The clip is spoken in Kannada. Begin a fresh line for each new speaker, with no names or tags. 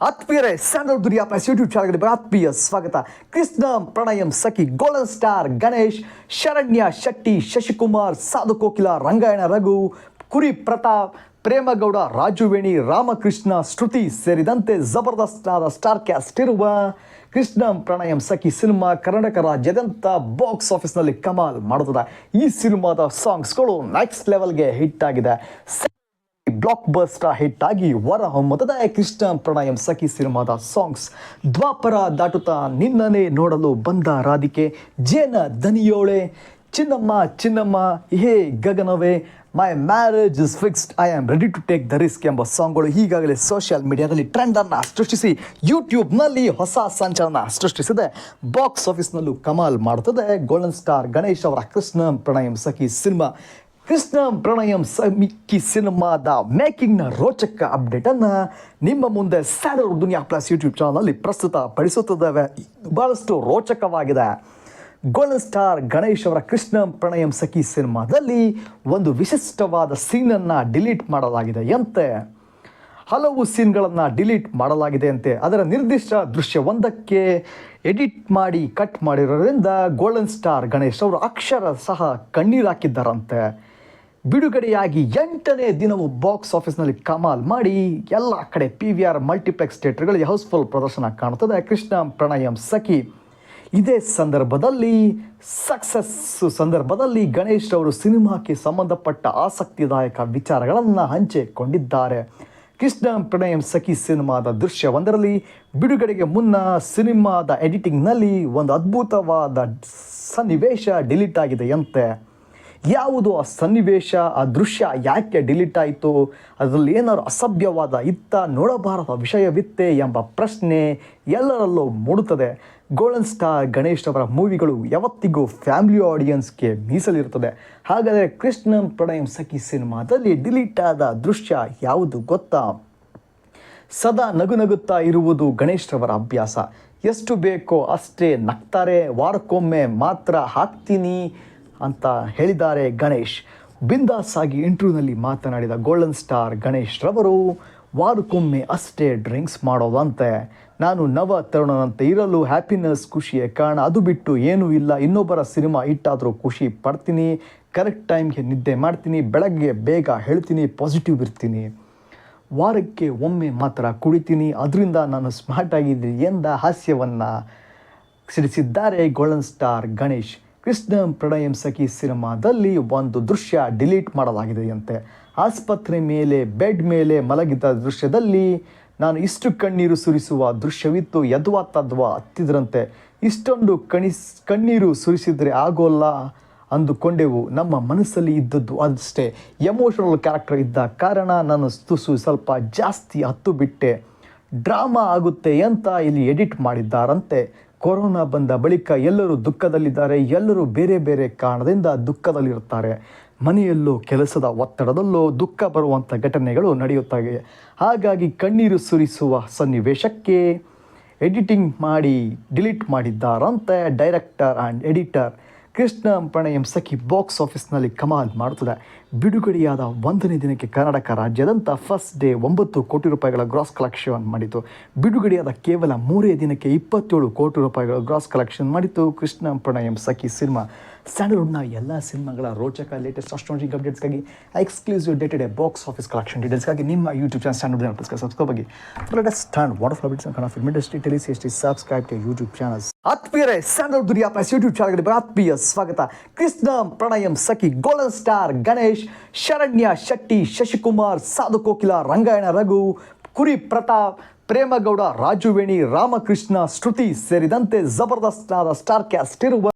ಆತ್ಮೀಯರೇ, ಸ್ಯಾಂಡಲ್ ದುರಿಯಾ ಪ್ಲಸ್ ಯೂಟ್ಯೂಬ್ ಚಾನಲ್ಗೆ ಆತ್ಮೀಯ ಸ್ವಾಗತ. ಕೃಷ್ಣ ಪ್ರಣಯಂ ಸಖಿ ಗೋಲ್ಡನ್ ಸ್ಟಾರ್ ಗಣೇಶ್, ಶರಣ್ಯ ಶೆಟ್ಟಿ, ಶಶಿಕುಮಾರ್, ಸಾಧು ಕೋಕಿಲ, ರಂಗಾಯಣ ರಘು, ಕುರಿ ಪ್ರತಾಪ್, ಪ್ರೇಮಗೌಡ, ರಾಜುವೇಣಿ, ರಾಮಕೃಷ್ಣ, ಶ್ರುತಿ ಸೇರಿದಂತೆ ಜಬರ್ದಸ್ತಾದ ಸ್ಟಾರ್ ಕ್ಯಾಸ್ಟ್ ಇರುವ ಕೃಷ್ಣ ಪ್ರಣಯಂ ಸಖಿ ಸಿನಿಮಾ ಕರ್ನಾಟಕ ರಾಜ್ಯದಂತ ಬಾಕ್ಸ್ ಆಫೀಸ್ನಲ್ಲಿ ಕಮಾಲ್ ಮಾಡುತ್ತದೆ. ಈ ಸಿನಿಮಾದ ಸಾಂಗ್ಸ್ಗಳು ನೆಕ್ಸ್ಟ್ ಲೆವೆಲ್ಗೆ ಹಿಟ್ ಆಗಿದೆ. ಬ್ಲಾಕ್ ಬಸ್ಟರ್ ಹಿಟ್ ಆಗಿ ವರ ಹೊಮ್ಮತದ ಕೃಷ್ಣ ಪ್ರಣಯಂ ಸಖಿ ಸಿನಿಮಾದ ಸಾಂಗ್ಸ್ ದ್ವಾಪರ ದಾಟುತ್ತಾ ನಿನ್ನನೆ ನೋಡಲು ಬಂದ ರಾಧಿಕೆ, ಜೇನ ದನಿಯೋಳೆ, ಚಿನ್ನಮ್ಮ ಚಿನ್ನಮ್ಮ ಹೇ ಗಗನವೇ my marriage is fixed I am ready to take the risk ಎಂಬ ಸಾಂಗ್ಗಳು ಈಗಾಗಲೇ ಸೋಷಿಯಲ್ ಮೀಡಿಯಾದಲ್ಲಿ ಟ್ರೆಂಡನ್ನು ಸೃಷ್ಟಿಸಿ ಯೂಟ್ಯೂಬ್ನಲ್ಲಿ ಹೊಸ ಸಂಚಲನ ಸೃಷ್ಟಿಸಿದೆ. ಬಾಕ್ಸ್ ಆಫೀಸ್ನಲ್ಲೂ ಕಮಾಲ್ ಮಾಡುತ್ತದೆ ಗೋಲ್ಡನ್ ಸ್ಟಾರ್ ಗಣೇಶ್ ಅವರ ಕೃಷ್ಣ ಪ್ರಣಯಂ ಸಖಿ ಸಿನಿಮಾ. ಕೃಷ್ಣ ಪ್ರಣಯಂ ಸಮಿಕ್ಕಿ ಸಿನಿಮಾದ ಮೇಕಿಂಗ್ನ ರೋಚಕ ಅಪ್ಡೇಟನ್ನು ನಿಮ್ಮ ಮುಂದೆ ಸ್ಯಾಡರ್ ದುನಿಯಾ ಪ್ಲಸ್ ಯೂಟ್ಯೂಬ್ ಚಾನಲ್ನಲ್ಲಿ ಪ್ರಸ್ತುತ ಪಡಿಸುತ್ತಿದ್ದೇವೆ. ಬಹಳಷ್ಟು ರೋಚಕವಾಗಿದೆ. ಗೋಲ್ಡನ್ ಸ್ಟಾರ್ ಗಣೇಶ್ ಅವರ ಕೃಷ್ಣ ಪ್ರಣಯಂ ಸಖಿ ಸಿನಿಮಾದಲ್ಲಿ ಒಂದು ವಿಶಿಷ್ಟವಾದ ಸೀನನ್ನು ಡಿಲೀಟ್ ಮಾಡಲಾಗಿದೆ ಎಂತೆ. ಹಲವು ಸೀನ್ಗಳನ್ನು ಡಿಲೀಟ್ ಮಾಡಲಾಗಿದೆ ಅಂತೆ ಅದರ ನಿರ್ದಿಷ್ಟ ದೃಶ್ಯವೊಂದಕ್ಕೆ ಎಡಿಟ್ ಮಾಡಿ, ಕಟ್ ಮಾಡಿರೋದ್ರಿಂದ ಗೋಲ್ಡನ್ ಸ್ಟಾರ್ ಗಣೇಶ್ ಅವರು ಅಕ್ಷರ ಸಹ ಕಣ್ಣೀರು ಹಾಕಿದ್ದಾರಂತೆ. ಬಿಡುಗಡೆಯಾಗಿ ಎಂಟನೇ ದಿನವೂ ಬಾಕ್ಸ್ ಆಫೀಸ್ನಲ್ಲಿ ಕಮಾಲ್ ಮಾಡಿ ಎಲ್ಲ ಕಡೆ ಪಿ ವಿ ಆರ್ ಮಲ್ಟಿಪ್ಲೆಕ್ಸ್ ಥಿಯೇಟರ್ಗಳಲ್ಲಿ ಹೌಸ್ಫುಲ್ ಪ್ರದರ್ಶನ ಕಾಣುತ್ತದೆ. ಕೃಷ್ಣ ಪ್ರಣಯಂ ಸಖಿ. ಇದೇ ಸಂದರ್ಭದಲ್ಲಿ ಸಕ್ಸಸ್ ಸಂದರ್ಭದಲ್ಲಿ ಗಣೇಶ್ ಅವರು ಸಿನಿಮಾಕ್ಕೆ ಸಂಬಂಧಪಟ್ಟ ಆಸಕ್ತಿದಾಯಕ ವಿಚಾರಗಳನ್ನು ಹಂಚಿಕೊಂಡಿದ್ದಾರೆ. ಕೃಷ್ಣ ಪ್ರಣಯಂ ಸಖಿ ಸಿನಿಮಾದ ದೃಶ್ಯವೊಂದರಲ್ಲಿ ಬಿಡುಗಡೆಗೆ ಮುನ್ನ ಸಿನಿಮಾದ ಎಡಿಟಿಂಗ್ನಲ್ಲಿ ಒಂದು ಅದ್ಭುತವಾದ ಸನ್ನಿವೇಶ ಡಿಲೀಟ್ ಆಗಿದೆಯಂತೆ ಯಾವುದು ಆ ಸನ್ನಿವೇಶ, ಆ ದೃಶ್ಯ ಯಾಕೆ ಡಿಲೀಟ್ ಆಯಿತು? ಅದರಲ್ಲಿ ಏನಾದ್ರು ಅಸಭ್ಯವಾದ ಇತ್ತ ನೋಡಬಾರದ ವಿಷಯವಿತ್ತೆ ಎಂಬ ಪ್ರಶ್ನೆ ಎಲ್ಲರಲ್ಲೂ ಮೂಡುತ್ತದೆ. ಗೋಲ್ಡನ್ ಸ್ಟಾರ್ ಗಣೇಶ್ ಅವರ ಮೂವಿಗಳು ಯಾವತ್ತಿಗೂ ಫ್ಯಾಮಿಲಿ ಆಡಿಯನ್ಸ್ಗೆ ಮೀಸಲಿರುತ್ತದೆ. ಹಾಗಾದರೆ ಕೃಷ್ಣನ್ ಪ್ರಣಯಂ ಸಖಿ ಸಿನಿಮಾದಲ್ಲಿ ಡಿಲೀಟ್ ಆದ ದೃಶ್ಯ ಯಾವುದು ಗೊತ್ತಾ? ಸದಾ ನಗು ನಗುತ್ತಾ ಇರುವುದು ಗಣೇಶ್ ಅವರ ಅಭ್ಯಾಸ. ಎಷ್ಟು ಬೇಕೋ ಅಷ್ಟೇ ನಗ್ತಾರೆ, ವಾರಕ್ಕೊಮ್ಮೆ ಮಾತ್ರ ಹಾಕ್ತೀನಿ. ಅಂತ ಹೇಳಿದ್ದಾರೆ ಗಣೇಶ್. ಬಿಂದಾಸ್ ಆಗಿ ಇಂಟರ್ವ್ಯೂನಲ್ಲಿ ಮಾತನಾಡಿದ ಗೋಲ್ಡನ್ ಸ್ಟಾರ್ ಗಣೇಶ್ ರವರು, ವಾರಕ್ಕೊಮ್ಮೆ ಅಷ್ಟೇ ಡ್ರಿಂಕ್ಸ್ ಮಾಡೋದಂತೆ. ನಾನು ನವ ತರುಣನಂತೆ ಇರಲು ಹ್ಯಾಪಿನೆಸ್ ಖುಷಿಯೇ ಕಾರಣ. ಅದು ಬಿಟ್ಟು ಏನೂ ಇಲ್ಲ. ಇನ್ನೊಬ್ಬರ ಸಿನಿಮಾ ಇಟ್ಟಾದರೂ ಖುಷಿ ಪಡ್ತೀನಿ. ಕರೆಕ್ಟ್ ಟೈಮ್ಗೆ ನಿದ್ದೆ ಮಾಡ್ತೀನಿ. ಬೆಳಗ್ಗೆ ಬೇಗ ಹೇಳ್ತೀನಿ. ಪಾಸಿಟಿವ್ ಇರ್ತೀನಿ. ವಾರಕ್ಕೆ ಒಮ್ಮೆ ಮಾತ್ರ ಕುಡಿತೀನಿ ಅದರಿಂದ ನಾನು ಸ್ಮಾರ್ಟ್ ಆಗಿದ್ದೀನಿ ಎಂದ ಹಾಸ್ಯವನ್ನು ಸಿಡಿಸಿದ್ದಾರೆ ಗೋಲ್ಡನ್ ಸ್ಟಾರ್ ಗಣೇಶ್. ಕೃಷ್ಣ ಪ್ರಣಯಂ ಸಖಿ ಸಿನಿಮಾದಲ್ಲಿ ಒಂದು ದೃಶ್ಯ ಡಿಲೀಟ್ ಮಾಡಲಾಗಿದೆಯಂತೆ. ಆಸ್ಪತ್ರೆ ಮೇಲೆ, ಬೆಡ್ ಮೇಲೆ ಮಲಗಿದ್ದ ದೃಶ್ಯದಲ್ಲಿ ನಾನು ಇಷ್ಟು ಕಣ್ಣೀರು ಸುರಿಸುವ ದೃಶ್ಯವಿತ್ತು, ಯದ್ವಾ ತದ್ವಾ ಹತ್ತಿದ್ರಂತೆ. ಇಷ್ಟೊಂದು ಕಣಿಸ್, ಕಣ್ಣೀರು ಸುರಿಸಿದರೆ ಆಗೋಲ್ಲ ಅಂದುಕೊಂಡೆವು. ನಮ್ಮ ಮನಸ್ಸಲ್ಲಿ ಇದ್ದದ್ದು ಅಷ್ಟೇ. ಎಮೋಷನಲ್ ಕ್ಯಾರೆಕ್ಟರ್ ಇದ್ದ ಕಾರಣ ನಾನು ತುಸು ಸ್ವಲ್ಪ ಜಾಸ್ತಿ ಹತ್ತು ಬಿಟ್ಟೆ. ಡ್ರಾಮಾ ಆಗುತ್ತೆ ಅಂತ ಇಲ್ಲಿ ಎಡಿಟ್ ಮಾಡಿದ್ದಾರಂತೆ. ಕೊರೋನಾ ಬಂದ ಬಳಿಕ ಎಲ್ಲರೂ ದುಃಖದಲ್ಲಿದ್ದಾರೆ, ಎಲ್ಲರೂ ಬೇರೆ ಬೇರೆ ಕಾರಣದಿಂದ ದುಃಖದಲ್ಲಿರುತ್ತಾರೆ ಮನೆಯಲ್ಲೂ ಕೆಲಸದ ಒತ್ತಡದಲ್ಲೋ ದುಃಖ ಬರುವಂಥ ಘಟನೆಗಳು ನಡೆಯುತ್ತವೆ ಹಾಗಾಗಿ ಕಣ್ಣೀರು ಸುರಿಸುವ ಸನ್ನಿವೇಶಕ್ಕೆ ಎಡಿಟಿಂಗ್ ಮಾಡಿ, delete ಮಾಡಿದ್ದಾರಂತೆ director and editor. Krishna Pranayam Sakhi box ಆಫೀಸ್ನಲ್ಲಿ ಕಮಾಲ್ ಮಾಡುತ್ತದೆ. ಬಿಡುಗಡೆಯಾದ ಒಂದನೇ ದಿನಕ್ಕೆ ಕರ್ನಾಟಕ ರಾಜ್ಯಾದ್ಯಂತ ಫಸ್ಟ್ ಡೇ ಒಂಬತ್ತು ಕೋಟಿ ರೂಪಾಯಿಗಳ ಗ್ರಾಸ್ ಕಲೆಕ್ಷನ್ ಮಾಡಿತು. ಬಿಡುಗಡೆಯಾದ ಕೇವಲ ಮೂರೇ ದಿನಕ್ಕೆ ಇಪ್ಪತ್ತೇಳು ಕೋಟಿ ರೂಪಾಯಿಗಳ ಗ್ರಾಸ್ ಕಲೆಕ್ಷನ್ ಮಾಡಿತು ಕೃಷ್ಣ ಪ್ರಣಯಂ ಸಖಿ ಸಿನಿಮಾ. ಸ್ಯಾಂಡಲ್ವುಡ್ನ ಎಲ್ಲ ಸಿನಿಮಾಗಳ ರೋಚಕ latest astrologic ಅಪ್ಡೇಟ್ಸ್ಗಾಗಿ exclusive dated box office collection ಡೀಟೇಲ್ಸ್ಗಾಗಿ ನಿಮ್ಮ YouTube channel standard plus subscribe ಆಗಿ. Let what water updates Kannada film industry ಟೆಲಿಸಿ ಎಸ್ ಸಬ್ಸ್ಕ್ರೈಬ್ ಟು ಯೂಟ್ಯೂಬ್ ಚಾನಲ್ಸ್ ಆತ್ಮೀಯರೇ ಸ್ಟ್ಯಾಂಡರ್ಡ್ ದುರಿಯಾ ಪ್ಲಸ್ ಯೂಟ್ಯೂಬ್ ಚಾನಲ್ಗೆ ಆತ್ಮೀಯ ಸ್ವಾಗತ. ಕೃಷ್ಣ, ಪ್ರಣಯಂ, ಸಖಿ ಗೋಲ್ಡನ್ ಸ್ಟಾರ್ ಗಣೇಶ್, ಶರಣ್ಯ, ಶೆಟ್ಟಿ, ಶಶಿಕುಮಾರ್, ಸಾಧು ಕೋಕಿಲ, ರಂಗಾಯಣ, ರಘು, ಕುರಿ ಪ್ರತಾಪ್, ಪ್ರೇಮಗೌಡ, ರಾಜುವೇಣಿ, ರಾಮಕೃಷ್ಣ, ಶ್ರುತಿ ಸೇರಿದಂತೆ ಜಬರ್ದಸ್ತ್ ಆದ ಸ್ಟಾರ್ ಕ್ಯಾಸ್ಟ್ ಇರುವ